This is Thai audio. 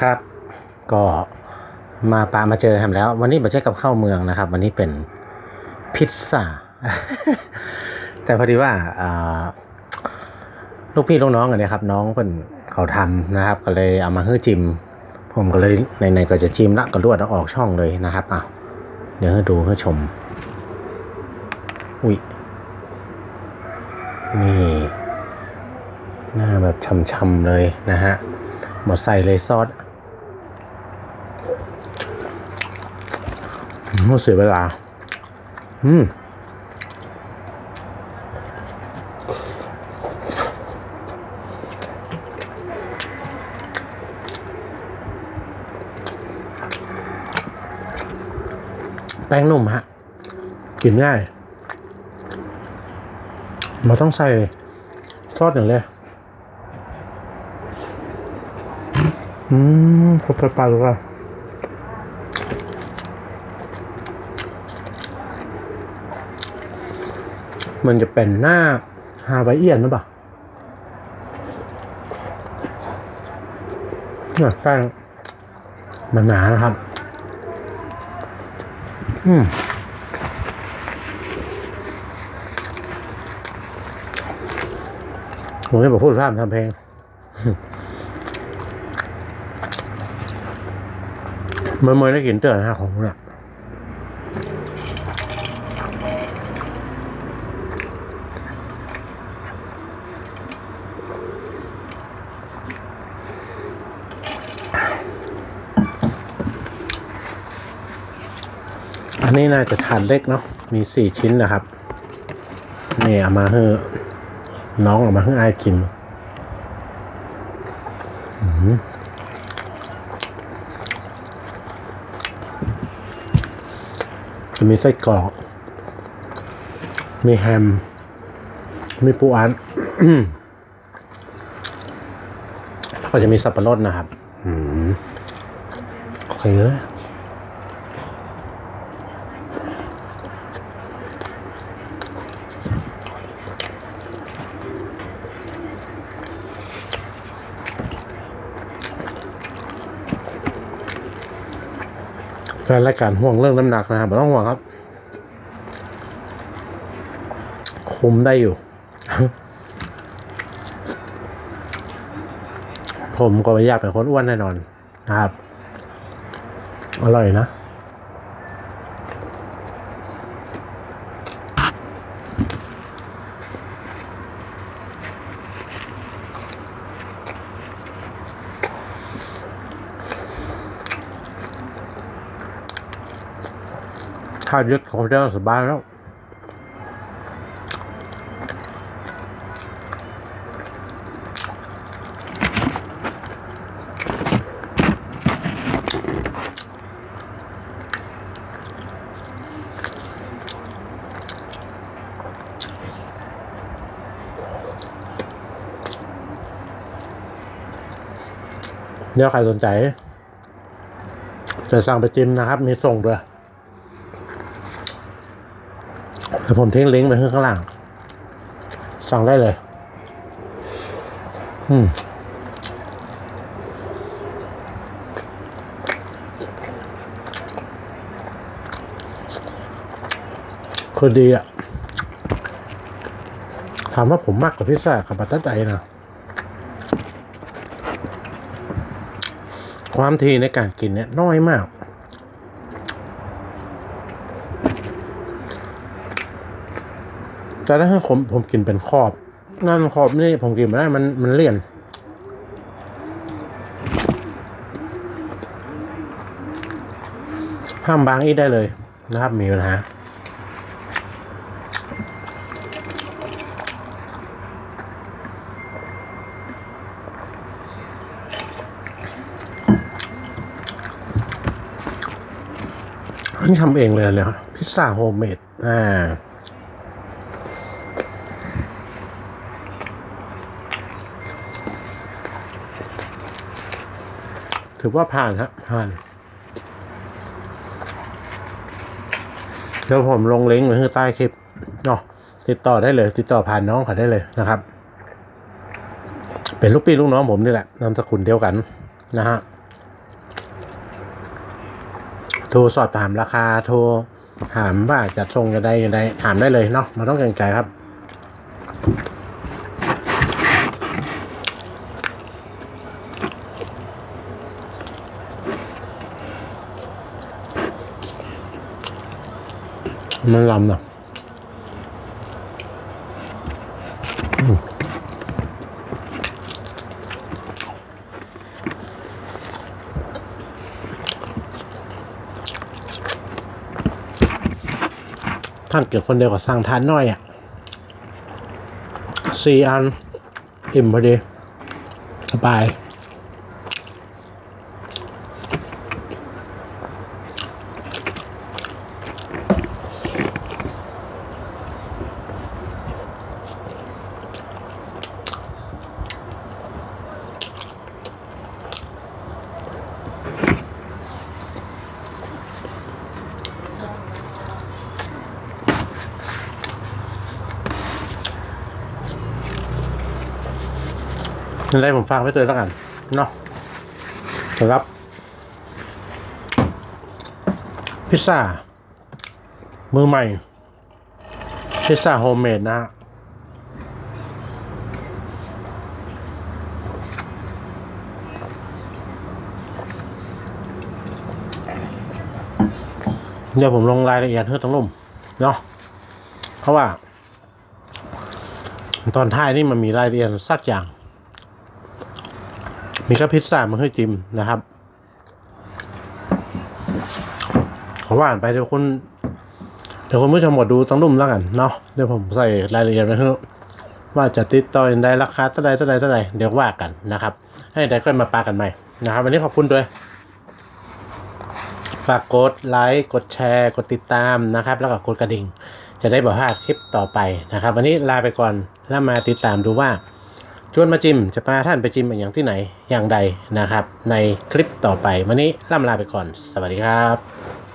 ครับ ก็มาปามาเจอแฮมแล้ว วันนี้มาเจอกับข้าวเมืองนะครับ วันนี้เป็นพิซซ่า แต่พอดีว่าลูกพี่ลูกน้องกันเนี่ยครับ น้องเพิ่นเขาทำนะครับ ก็เลยเอามาให้จิม ผมก็เลยในๆก็จะจิมละก็รวดเอาออกช่องเลยนะครับเอะเดี๋ยวให้ดูให้ชม อุ้ยนี่หน้าแบบช่ำๆเลยนะฮะหมดใส่เลยซอส อืมเสียเวลา อืมแป้งนุ่มฮะ กินง่ายมาต้องใส่ซอสอย่างเลย อืมขอไปลาดูก่อน มันจะเป็นหน้าฮาวายเอียนหรือเปล่าแป้งมันหนานะครับ อืมผมจะบอกพูดร่ำทำเพลงมื่อเมื่อได้กินเตือนนะของมเนี่ย อันนี้น่าจะทานเล็กเนาะ มีสี่ชิ้นนะครับ นี่เอามาให้น้องเอามาให้อายกินจะมีไส้กรอก มีแฮม มีปูอันแล้วก็จะมีสับปะรดนะครับ อืมโอเคเลย ฟนรายการห่วงเรื่องน้ำหนักนะครับไม่ต้องห่วงครับ คุมได้อยู่ ผมก็ไม่อยากเป็นคนอ้วนแน่นอนนะครับ อร่อยนะ ข้าวยึดของเจ้าสบายแล้วเดี๋ยวใครสนใจ จะสั่งไปจิ้มนะครับ มีส่งด้วย เดี๋ยวผมทิ้งลิงก์ไปข้างล่าง สั่งได้เลย อืมคือดีอะถามว่าผมมากกว่าพิซซ่ากับบัตเตอร์ไดนะความทีในการกินเนี่ยน้อยมาก แต่ถ้าผมผมกินเป็นขอบงานขอบนี่ผมกินไม่ได้มันมันเลี่ยนห้ามบางอีกได้เลยนะครับมีปัญหาอันนี้ทำเองเลยเลยครับพิซซ่าโฮมเมดอ่า ถือว่าผ่านฮะผ่านเดี๋ยวผมลงลิงก์ไว้ใต้คลิปเนาะติดต่อได้เลย ติดต่อผ่านน้องเขาได้เลยนะครับ เป็นลูกพี่ลูกน้องผมนี่แหละนามสกุลเดียวกันนะฮะโทรสอบถามราคาโทรถามว่าจะส่งจะได้ยังไงถามได้เลยเนาะมัต้องเกรงใจครับ มันลำนะท่านเกิดคนเดียวกับสั่งทานน้อยอะสี่อัน อิ่มพอดี สบาย ได้ผมฟังไว้เตือนแล้วกันเนาะสำหรับ พิซซ่า มือใหม่ พิซซ่าโฮมเมดนะฮะเดี๋ยวผมลงรายละเอียดเพื่อต้องลุ่มเนาะเพราะว่า ตอนท้ายนี่มันมีรายละเอียดสักอย่าง มีแค่พิซซ่ามาให้จิมนะครับขอว่าอ่านไปเดี๋ยวคุณเดี๋ยวคุณผู้ชมหมดดูตั้งรุ่มแล้วกันเนาะเดี๋ยวผมใส่รายละเอียดไว้ให้ว่าจะติดต่อยังไงราคาเท่าใดเท่าใดเท่าใดเดี๋ยวว่ากันนะครับ ให้ใดก็มาปากันใหม่นะครับ วันนี้ขอบคุณด้วยฝากกดไลค์กดแชร์ กดติดตามนะครับ แล้วก็กดกระดิ่ง จะได้บอกพลาดคลิปต่อไปนะครับ วันนี้ลาไปก่อนแล้วมาติดตามดูว่า ชวนมาจิมจะพาท่านไปจิมอย่างที่ไหนอย่างใดนะครับ ในคลิปต่อไปวันนี้ล่ำลาไปก่อน สวัสดีครับ